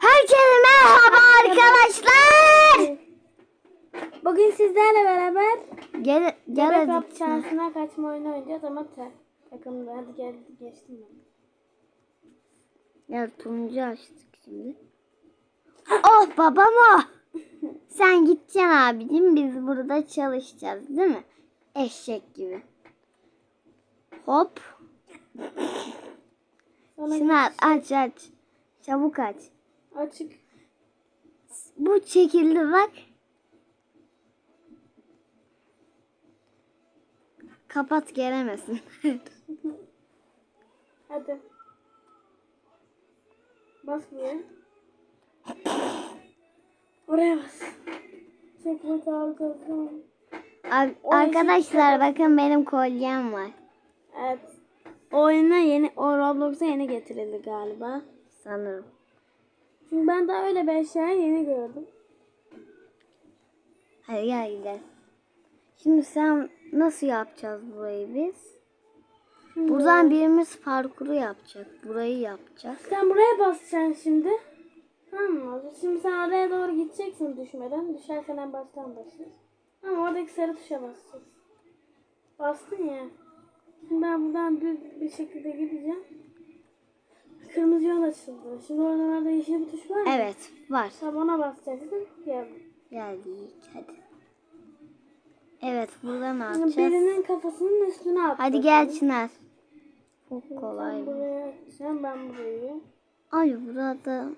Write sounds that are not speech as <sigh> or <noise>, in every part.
Herkese merhaba arkadaşlar. Bugün sizlerle beraber Gel gel Bebek şansına kaçma oyunu oynayacağız ama tek takımda. Hadi gel geçtim ben. Gel turuncu açtık şimdi. Oh babam o. <laughs> Sen gideceksin abicim biz burada çalışacağız değil mi? Eşek gibi. Hop. Şunu aç aç. Çabuk aç. Açık. Bu çekildi bak. Kapat gelemesin. <laughs> Hadi. Bas buraya. Oraya bas. Çekme dalgası. Ar- Arkadaşlar bakın benim kolyem var. Evet. Oyuna yeni, o Roblox'a yeni getirildi galiba. Sanırım. Çünkü ben daha öyle bir eşyayı yeni gördüm. Hadi gel gidelim. Şimdi sen nasıl yapacağız burayı biz? Buradan birimiz parkuru yapacak. Burayı yapacak. Sen buraya basacaksın şimdi. Tamam mı? Şimdi sen oraya doğru gideceksin düşmeden. Düşersen en baştan başlar. Ama oradaki sarı tuşa basacaksın. Bastın ya. Şimdi ben buradan düz bir şekilde gideceğim. Kırmızı yol açıldı. Şimdi oralarda yeşil bir tuş var mı? Evet var. Sen ona basacaksın. Gel. Geldik hadi. Evet burada ne yapacağız? birinin kafasının üstüne at. Hadi gel Çınar. Çok kolay Sen buraya ben burayı. Ay burada.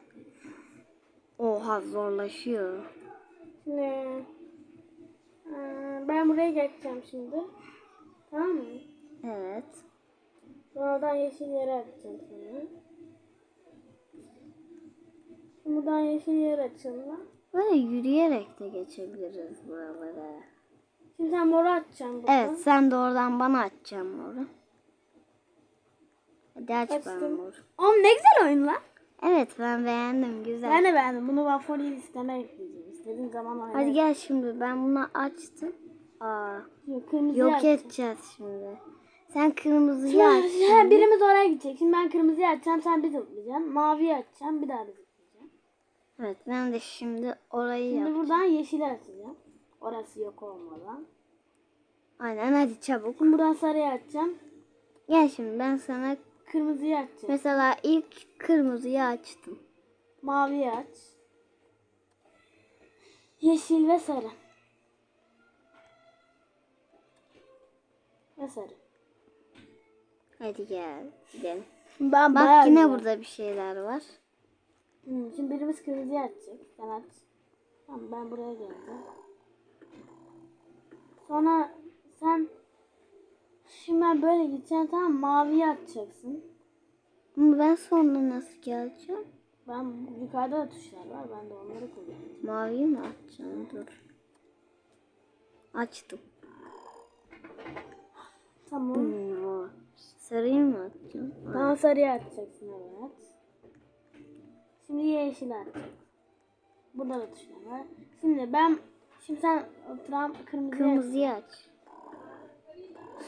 Oha zorlaşıyor. Şimdi eee, ben buraya geçeceğim şimdi. Tamam mı? Evet. Oradan yeşil yere atacağım sana. Buradan yeşil yer açıldı. Böyle yürüyerek de geçebiliriz buralara. Şimdi sen moru atacaksın buradan. Evet sen de oradan bana atacaksın moru. Hadi aç Açtım. bana moru. Oğlum ne güzel oyun lan. Evet ben beğendim güzel. Ben de beğendim. Bunu Vafoli listeme ekleyeceğim. İstediğin zaman oynarım. Hadi gel şimdi ben bunu açtım. Aa, Şimdi kırmızı yok açacağım. edeceğiz şimdi. Sen kırmızıyı Şimdi, aç. şimdi birimiz oraya gidecek. Şimdi ben kırmızıyı açacağım. Sen bir zıplayacaksın. Maviyi açacağım. Bir daha zıplayacaksın. Evet ben de şimdi orayı Şimdi yap. buradan yeşili açacağım. Orası yok olmadan. Aynen hadi çabuk. Şimdi buradan sarıyı açacağım. Gel şimdi ben sana Kırmızıyı açacağım. mesela ilk kırmızıyı açtım. Maviyi aç. Yeşil ve sarı. Ve sarı. Hadi gel gidelim. Ben Bak yine burada bir şeyler var. Hmm, şimdi birimiz kırmızıyı açacak. Sen aç. Tamam ben buraya geleceğim. Sonra sen şimdi ben böyle gideceğim tamam mı? maviyi açacaksın. Ama ben sonra nasıl geleceğim? Ben yukarıda da tuşlar var. Ben de onları kullanacağım. Maviyi mi açacağım? Dur. Açtım. Tamam. Hmm, Sarıyı mı açacağım? Tamam sarıyı açacaksın evet. Şimdi yeşil açacaksın. Burada da tuşlar var. Şimdi ben şimdi sen oturan kırmızıya Kırmızıyı aç.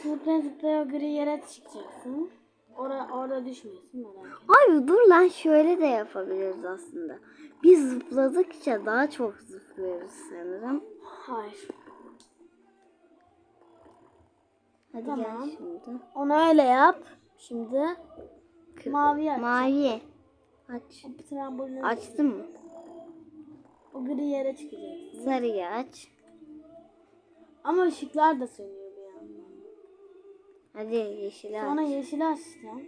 zıplaya zıplaya gri yere çıkacaksın. Orada, orada düşmüyorsun merak. Ay dur lan şöyle de yapabiliriz aslında. Biz zıpladıkça daha çok zıplıyoruz sanırım. Hayır. Hadi Tamam. gel şimdi. Onu öyle yap. Şimdi mavi aç. Mavi. Aç. O trambolini Açtın mı? O gri yere çıkacaksın. Sarıyı aç. Ama ışıklar da sönüyor bir yandan. Hadi yeşili Sonra aç. yeşili açacağım.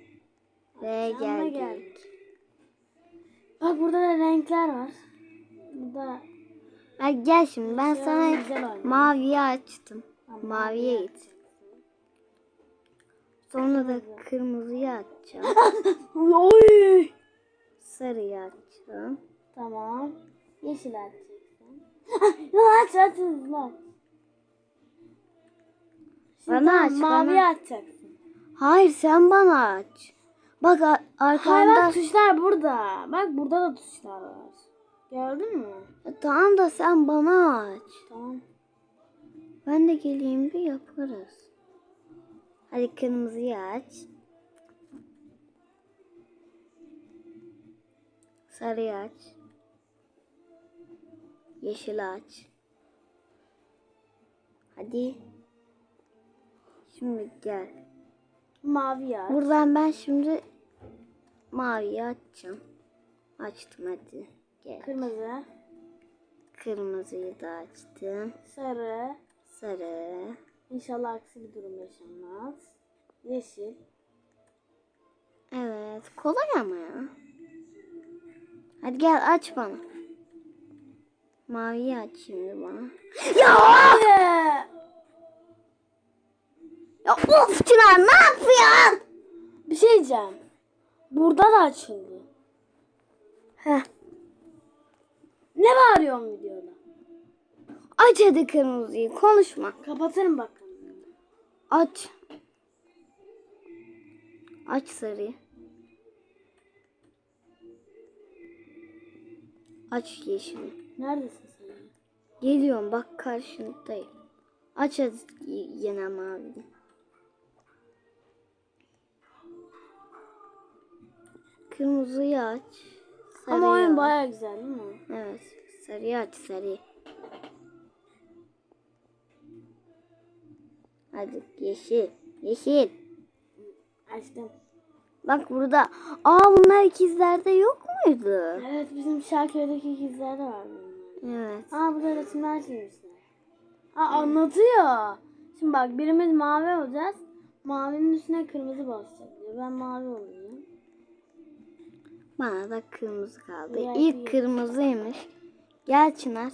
Ve geldik. geldik. Bak burada da renkler var. Burada Hadi gel şimdi ben Şey sana maviyi açtım. Tamam, Maviye git. Sonra da kırmızıyı açacağım. <laughs> Oy! Sarıyı açacağım. Tamam. Yeşil açacaksın. <laughs> Aç aç hızlı aç. Şimdi Bana aç, Maviyi bana. açacaksın. Hayır sen bana aç. Bak a- Hayır arkanda. bak tuşlar burada. Bak burada da tuşlar var. Gördün mü? Tamam da sen bana aç. Tamam. Ben de geleyim bir yaparız. Hadi kırmızıyı aç. Sarıyı aç. Yeşil aç. Hadi. Şimdi gel. Mavi ya. Buradan ben şimdi maviyi açacağım. Açtım hadi. Gel. Kırmızı. Kırmızıyı da açtım. Sarı. Sarı. İnşallah aksi bir durum yaşanmaz. Yeşil. Evet. Kolay ama ya. Hadi gel aç bana. Maviyi aç şimdi bana. Ya! Ya of Çınar ne yapıyorsun? Bir şey diyeceğim. Burada da açıldı. Heh. Ne bağırıyorsun videoda? Aç hadi kırmızıyı konuşma. Kapatırım bak. Aç. Aç sarıyı. Aç yeşili. Neredesin sen? Geliyorum bak karşındayım. Aç hadi yine maviyi. Kırmızıyı aç. Ama Sarıyı oyun aç. baya güzel değil mi? Evet. Sarıyı aç sarıyı. Hadi yeşil. Yeşil. Açtım. Bak burada. Aa bunlar ikizlerde yok muydu? Evet bizim Şarköy'deki ikizler de var. bunlar. Evet. Aa burada resimler çizmişler. Aa anlatıyor. Şimdi bak birimiz mavi olacağız. Mavinin üstüne kırmızı basacak diyor. Ben mavi olacağım. Bana da kırmızı kaldı. Diğer İlk bir- kırmızıymış. Gel Çınar.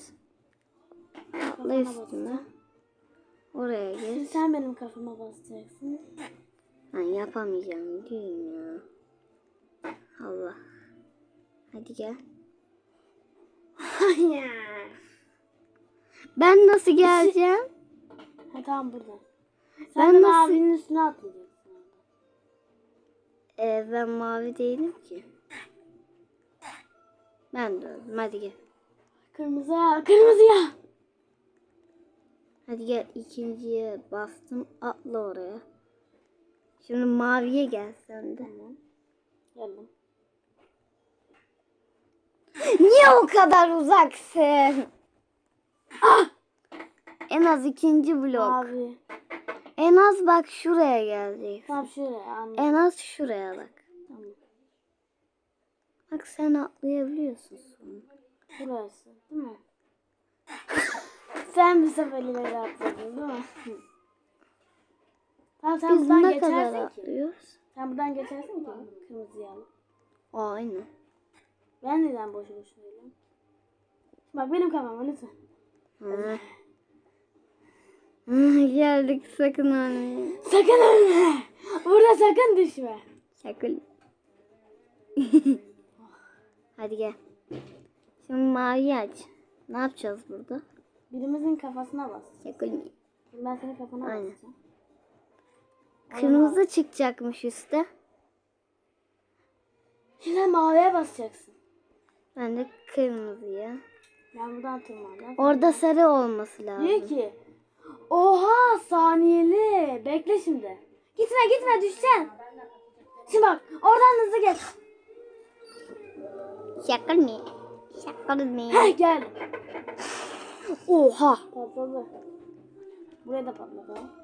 Atla üstüne. Oraya Şimdi geç. sen benim kafama basacaksın. Ben yapamayacağım değil ya. Allah. Hadi gel. <laughs> Ben nasıl geleceğim? Ha tamam burada. Sen Ben nasıl- mavinin üstüne atlayacaksın. Ee, ben mavi değilim ki. Ben de öldüm. Hadi gel. Kırmızıya, kırmızıya. Hadi gel ikinciye bastım. Atla oraya. Şimdi maviye gel sen de. Tamam. Geldim. Niye o kadar uzaksın? Ah! En az ikinci blok. Mavi. En az bak şuraya gelecek. Tamam şuraya anladım. En az şuraya bak. Tamam. Bak sen atlayabiliyorsun sonra. Burası değil mi? <laughs> Sen bir sefer ileri atladın değil mi? Tamam sen Biz buradan ne kadar geçersin ki. atlıyoruz? Sen buradan geçersin ki kırmızıyı alıp. Aynen. Ben neden boşu boşuna öyle? Bak benim kafama lütfen. Hı. Hı, Geldik sakın ölme. Sakın ölme. Burada sakın düşme. Sakın. <laughs> Hadi gel. Şimdi mavi aç. Ne yapacağız burada? Birimizin kafasına bas. Sakın. Ben senin kafana Aynen. basacağım. Kırmızı çıkacakmış üstte. Şimdi maviye basacaksın. Ben de kırmızıya. Ben buradan tırmanacağım. Orada sarı olması lazım. Diyor ki Oha saniyeli. Bekle şimdi. Gitme gitme düşeceksin. Şimdi bak oradan hızlı geç. Şaka mı? Şaka mı? Heh gel. Oha. Patladı. Buraya da patladı.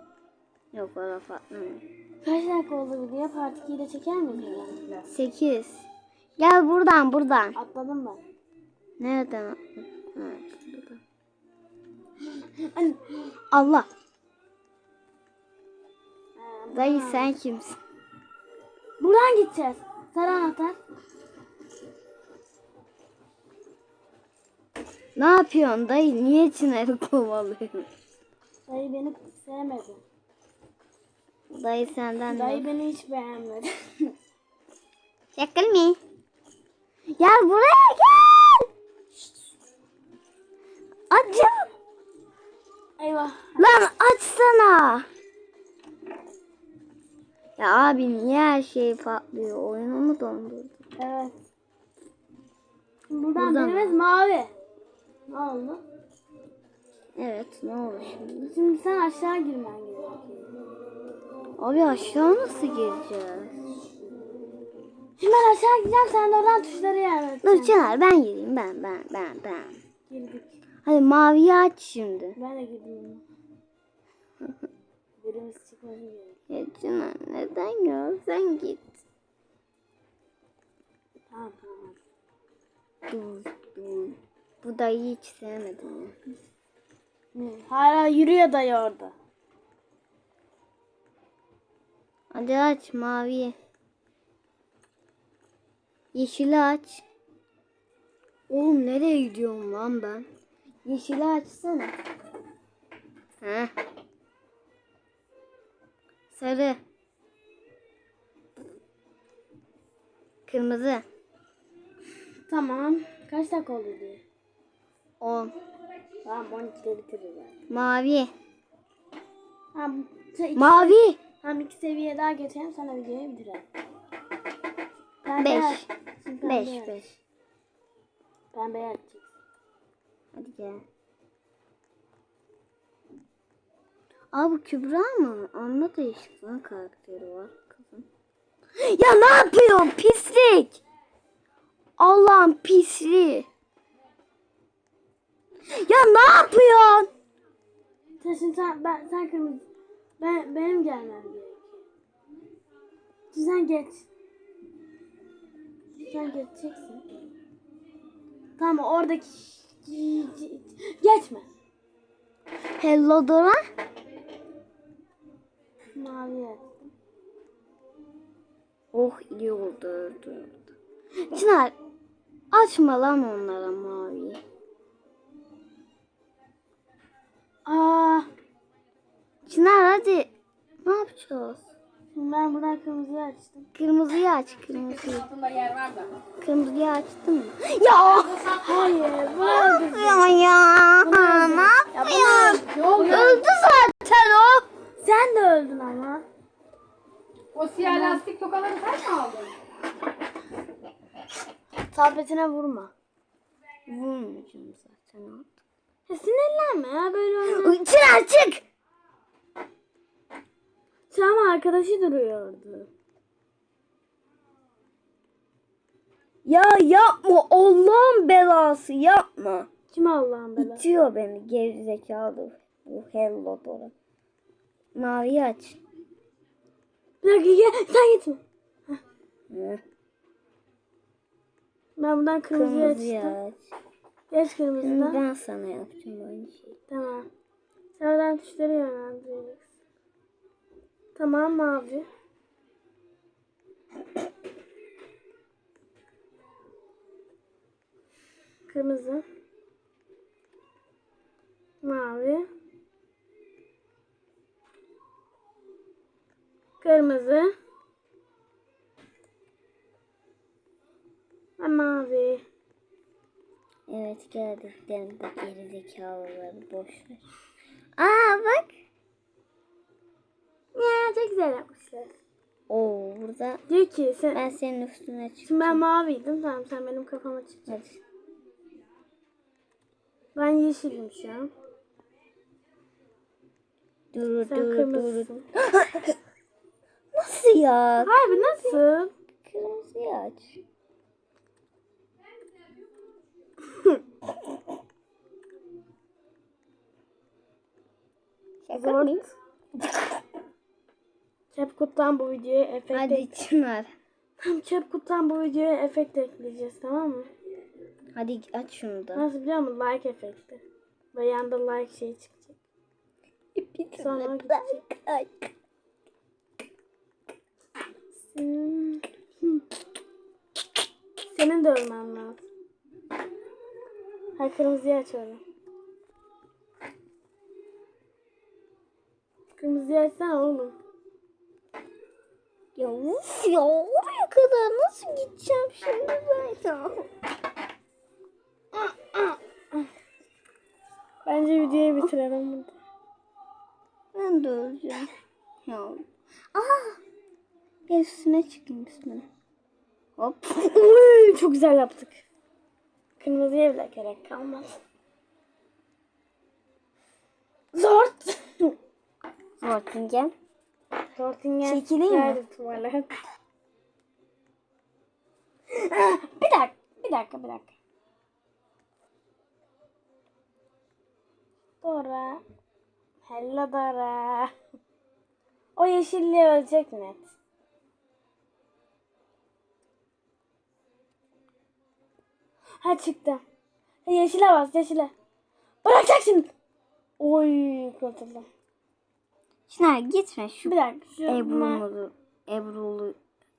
Yok orada patlamıyor. Kaç dakika oldu video? Part 2'yi de çeker yani? 8. Gel buradan buradan. Atladım ben. Nereden atladın? <laughs> Evet. Allah. Ee, Dayı sen kimsin? Buradan gideceğiz. Sarı anahtar. Ne yapıyorsun dayı? Niye Çınar'ı kovalıyorsun? Dayı beni sevmedi. Dayı senden Dayı ne? beni hiç beğenmedi. <laughs> Şaka mı? Gel buraya gel. Acı. Eyvah. Lan açsana. Ya abi niye her şey patlıyor? Oyunu mu dondurdu? Evet. Buradan, Buradan birimiz mavi. Ne oldu? Evet ne olur şimdi? Şimdi sen aşağı girmen gerekiyor. Abi aşağı nasıl gireceğiz? Şimdi ben aşağı gideceğim sen de oradan tuşları yerleşeceksin. Dur Çınar ben gireyim ben ben ben ben. Girdik. Hadi maviyi aç şimdi. Ben de gideyim. <laughs> Birimiz çıkması gerek. Ya Çınar neden ya sen git. Tamam tamam. Dur dur. Bu dayıyı hiç sevmedim ya. Hala yürüyor dayı orada. Hadi aç maviyi. Yeşili aç. Oğlum nereye gidiyorum lan ben? Yeşili açsana. Heh. Sarı. Kırmızı. Tamam. Kaç dakika oldu diye. 10. Tamam 12'de bitiririz. Mavi. Tamam. Mavi. Tamam iki seviye daha geçelim sonra videoyu bitirelim. Ben 5. beyaz- Şimdi ben 5 beyaz- 5. Ben beyaz çekeyim. Hadi gel. Aa bu Kübra mı? Onda değişik lan karakteri var kızım. Ya ne yapıyorsun pislik? Allah'ım pisliği. Ya ne yapıyorsun? Sen sen, ben, sen kırmızı. Ben, benim gelmem gerekiyor. Sen geç. Sen geçeceksin. Tamam oradaki... Geçme. Hello Dora. Mavi. Oh iyi oldu öldü. Çınar açma lan onlara maviyi. Aa, Çınar hadi. Ne yapacağız? şimdi ben buradan kırmızıyı açtım. Kırmızıyı aç kırmızıyı. Kırmızıyı açtın mı? Ya! Hayır, bu öldü. Ya ya. Ne yapıyorsun? Öldü zaten o. Sen de öldün ama. O siyah lastik tokaları sen mi aldın? Tabletine vurma. Vurmayacağım zaten artık. Ya sinirlenme ya böyle. Çınar çık. Ama arkadaşı duruyordu. Ya yapma Allah'ın belası yapma. Kim Allah'ın belası? İtiyor beni gerizekalı bu hello Dora. Maviyi aç. Bir dakika gel, sen gitme. Ben buradan kırmızıyı Kırmızıyı açtım. aç. Geç kırmızıdan. ben sana yapacağım aynı şeyi. Tamam. Sen oradan tuşları yönlendireceksin. Tamam mavi. Kırmızı. Mavi. Kırmızı. Ve mavi. Evet geldiklerinde gerizekalıları boş ver. Aa bak. Ya çok güzel yapmışlar. Oo burada Diyor ki sen, ben senin üstüne çık. Şimdi ben maviydim. Tamam sen benim kafama çık. Hadi. Ben yeşilim şu an. Dur Sen dur dur. kırmızısın. <laughs> Nasıl ya? Harbi nasıl? Kırmızıyı aç. <laughs> Şaka mı? <laughs> Çepkut'tan bu videoya efekt Hadi Çınar. Tamam Çepkut'tan bu videoya efekt ekleyeceğiz tamam mı? Hadi aç şunu da. Nasıl biliyor musun? Like efekti. Ve yanda like şey çıkacak. Sonra gidecek. Senin de ölmen lazım. Ha kırmızıyı aç öyle. Kırmızıyı açsana oğlum. Ya uf ya oraya kadar nasıl gideceğim şimdi ben ya? Bence videoyu bitirelim burada. Ben de öleceğim. Ya. Aa! Gel üstüne çıkayım üstüne. Hop. Uy, Çok güzel yaptık. Kırmızıya bile gerek kalmadı. Zort. Zortingen. Zortingen. Çekileyim mi? Tuvalet? <laughs> bir dakika, bir dakika, bir dakika. Dora. Hello Dora. O yeşilliği ölecek net. Ha çıktı. Yeşile bas, yeşile. Bırakacak şimdi. Oy kurtuldum. Çınar gitme şu Bir dakika. Ebru'lu Ebrulu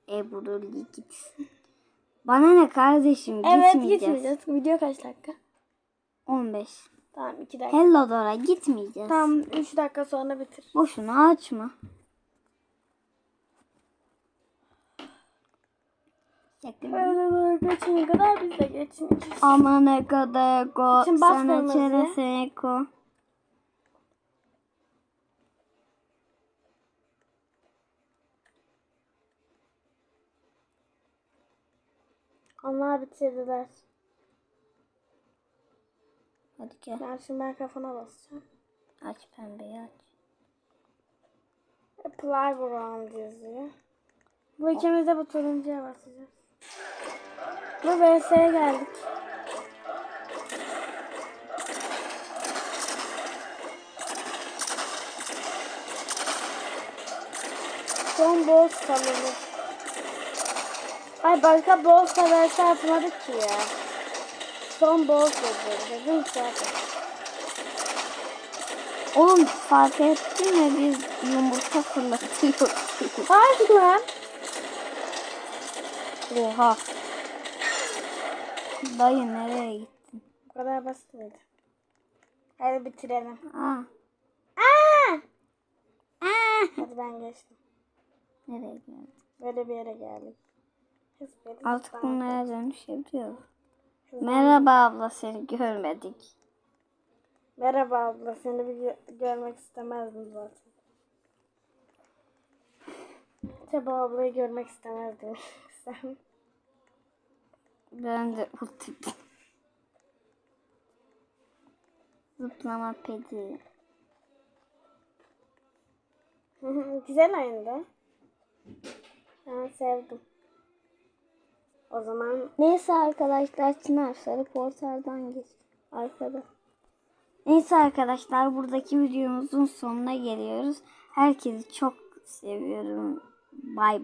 Ebrulu gitsin. Bana ne kardeşim Evet gitmeyeceğiz. gitmeyeceğiz. Video kaç dakika? 15. Tamam 2 dakika. Hello Dora gitmeyeceğiz. Tamam 3 dakika sonra bitir. Boşuna açma. Geçene kadar biz de geçmeyeceğiz. Ama ne kadar go Şimdi bas sana kırmızı. çeresene ko. Onlar bitirdiler. Hadi gel Ben şimdi ben kafana basacağım. aç pembeyi aç. Playground yazıyor. Bu ikimiz de bu turuncuya basacağız. Bu VS'ye geldik. Son boss sanırım. Ay başka da VS atmadık ki ya. Son boss yazıyor. Dedim ki zaten. Oğlum fark ettin mi biz yumurta fırlatıyoruz. Haydi lan. Oha. Dayı nereye gittin? Bu kadar basit miydi? Hadi bitirelim. Aa, Aa! aa. Hadi ben geçtim. Nereye geldin? Böyle bir yere geldik. Artık bunlara dönüşebiliyoruz. Hız- Merhaba abla seni görmedik. Merhaba abla. Seni bir gö- görmek istemezdim zaten. Tabi ablayı görmek istemezdim. <laughs> Sen. Ben de o tip. Zıplama pedi. <laughs> Güzel oyundu. Ben sevdim. O zaman Neyse arkadaşlar Çınar sarı portaldan geç. Arkada. Neyse arkadaşlar buradaki videomuzun sonuna geliyoruz. Herkesi çok seviyorum. Bay bay.